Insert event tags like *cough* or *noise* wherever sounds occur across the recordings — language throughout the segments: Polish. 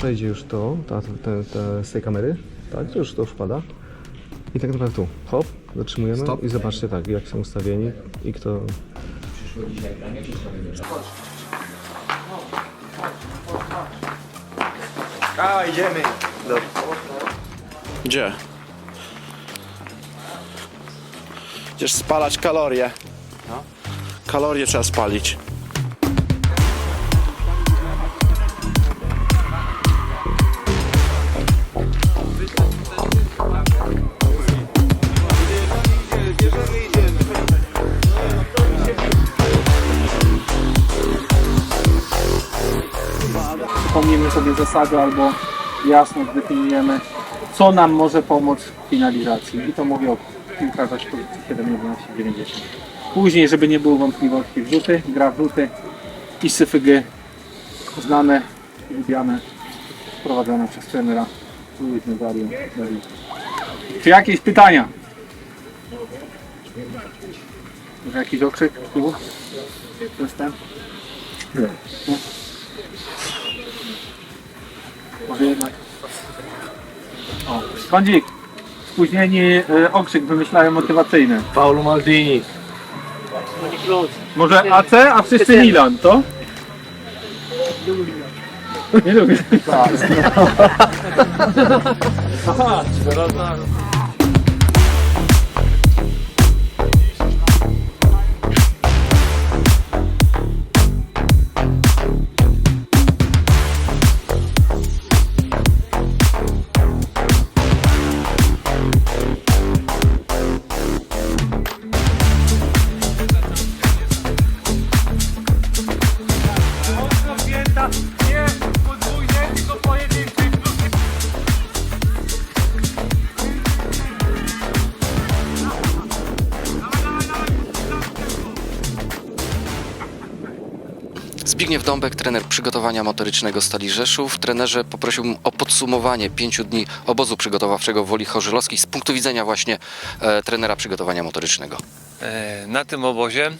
przejdzie już to, ta, ta, ta, z tej kamery, tak, to już to wpada. I tak naprawdę tu, hop, zatrzymujemy Stop. i zobaczcie tak, jak są ustawieni i kto... A, idziemy. Gdzie? Idziesz spalać kalorie. Kalorie trzeba spalić. Przypomnimy sobie zasady albo jasno zdefiniujemy, co nam może pomóc w finalizacji. I to mówię o piłkarzach pozycji 7, 11, 90. Później, żeby nie było wątpliwości, wrzuty, gra wrzuty i syfygy znane, lubiane, prowadzone przez trenera Luizny Dario. Dario. Czy jakieś pytania? Może jakiś okrzyk? Jestem? Może jednak. O, Kądzik, spóźnieni y, okrzyk wymyślają motywacyjny. Paulo Maldini. Może AC, a wszyscy Milan, to? Nie lubię. *laughs* Aha, Zbigniew Dąbek, trener przygotowania motorycznego Stali Rzeszów. Trenerze poprosiłbym o podsumowanie pięciu dni obozu przygotowawczego w Woli Chorzylowskiej z punktu widzenia właśnie e, trenera przygotowania motorycznego. E, Na tym obozie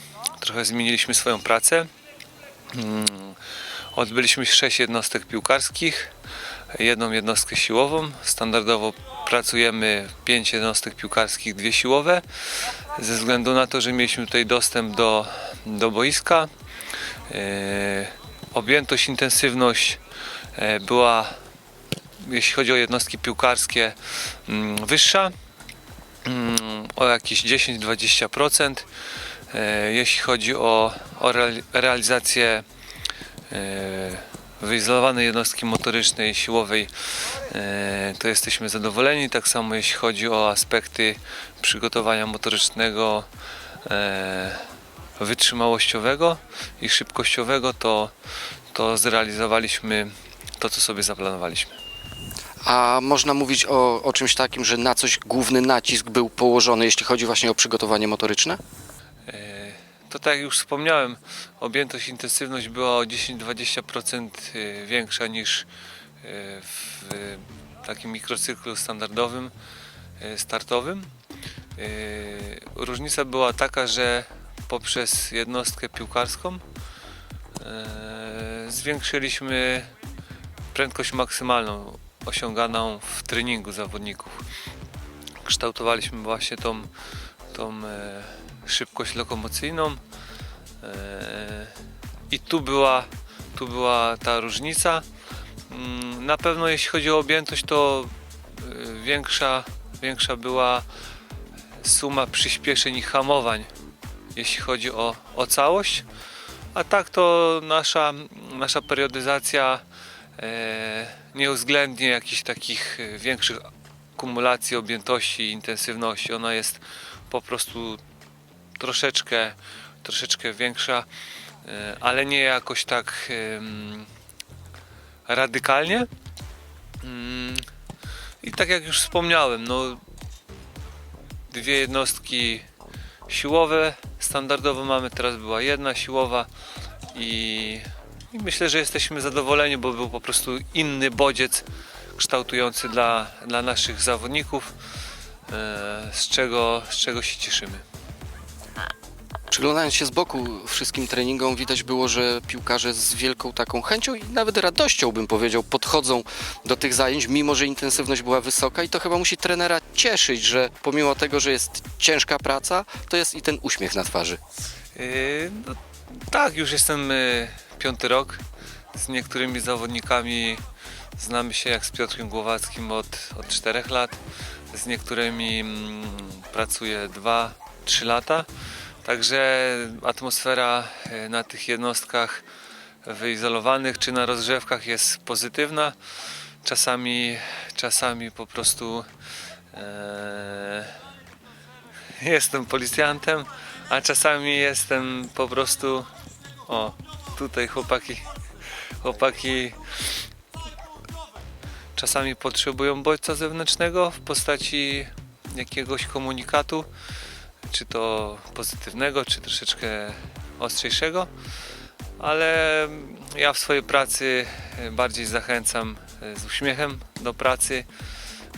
trochę zmieniliśmy swoją pracę. Mm, Odbyliśmy sześć jednostek piłkarskich, jedną jednostkę siłową. Standardowo pracujemy pięć jednostek piłkarskich, dwie siłowe. Ze względu na to, że mieliśmy tutaj dostęp do, do boiska, e, objętość, intensywność e, była, jeśli chodzi o jednostki piłkarskie, mm, wyższa mm, o jakieś 10-20%. E, Jeśli chodzi o, o reali- realizację wyizolowanej jednostki motorycznej, siłowej, e, to jesteśmy zadowoleni. Tak samo jeśli chodzi o aspekty przygotowania motorycznego, e, wytrzymałościowego i szybkościowego, to, to zrealizowaliśmy to, co sobie zaplanowaliśmy. A można mówić o, o czymś takim, że na coś główny nacisk był położony, jeśli chodzi właśnie o przygotowanie motoryczne? To tak jak już wspomniałem, objętość, intensywność była o 10-20% e, większa niż e, w e, takim mikrocyklu standardowym, startowym. Różnica była taka, że poprzez jednostkę piłkarską zwiększyliśmy prędkość maksymalną osiąganą w treningu zawodników. Kształtowaliśmy właśnie tą, tą e, szybkość lokomocyjną. E, I tu była, tu była ta różnica. Mm, Na pewno jeśli chodzi o objętość, to e, większa, większa była suma przyspieszeń i hamowań, jeśli chodzi o, o całość. A tak to nasza, nasza periodyzacja e, nie uwzględni jakichś takich większych kumulacji objętości i intensywności. Ona jest po prostu troszeczkę, troszeczkę większa, e, ale nie jakoś tak radykalnie. Mm, I tak jak już wspomniałem, no, dwie jednostki siłowe standardowo mamy, teraz była jedna siłowa i, i myślę, że jesteśmy zadowoleni, bo był po prostu inny bodziec kształtujący dla, dla naszych zawodników, e, z czego, z czego się cieszymy. Przyglądając się z boku wszystkim treningom, widać było, że piłkarze z wielką taką chęcią i nawet radością, bym powiedział, podchodzą do tych zajęć, mimo że intensywność była wysoka i to chyba musi trenera cieszyć, że pomimo tego, że jest ciężka praca, to jest i ten uśmiech na twarzy. Yy, no, tak, już jestem yy, piąty rok. Z niektórymi zawodnikami znamy się jak z Piotrem Głowackim od, od czterech lat. Z niektórymi mm, pracuję dwa, trzy lata. Także atmosfera yy, na tych jednostkach wyizolowanych czy na rozgrzewkach jest pozytywna. Czasami, czasami po prostu e, *laughs* jestem policjantem, a czasami jestem po prostu. O, tutaj chłopaki, chłopaki czasami potrzebują bodźca zewnętrznego w postaci jakiegoś komunikatu, czy to pozytywnego, czy troszeczkę ostrzejszego, ale ja w swojej pracy bardziej zachęcam e, z uśmiechem do pracy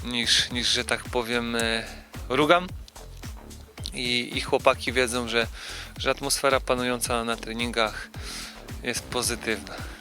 niż, niż że tak powiem, e, rugam i, i chłopaki wiedzą, że, że atmosfera panująca na treningach jest pozytywna.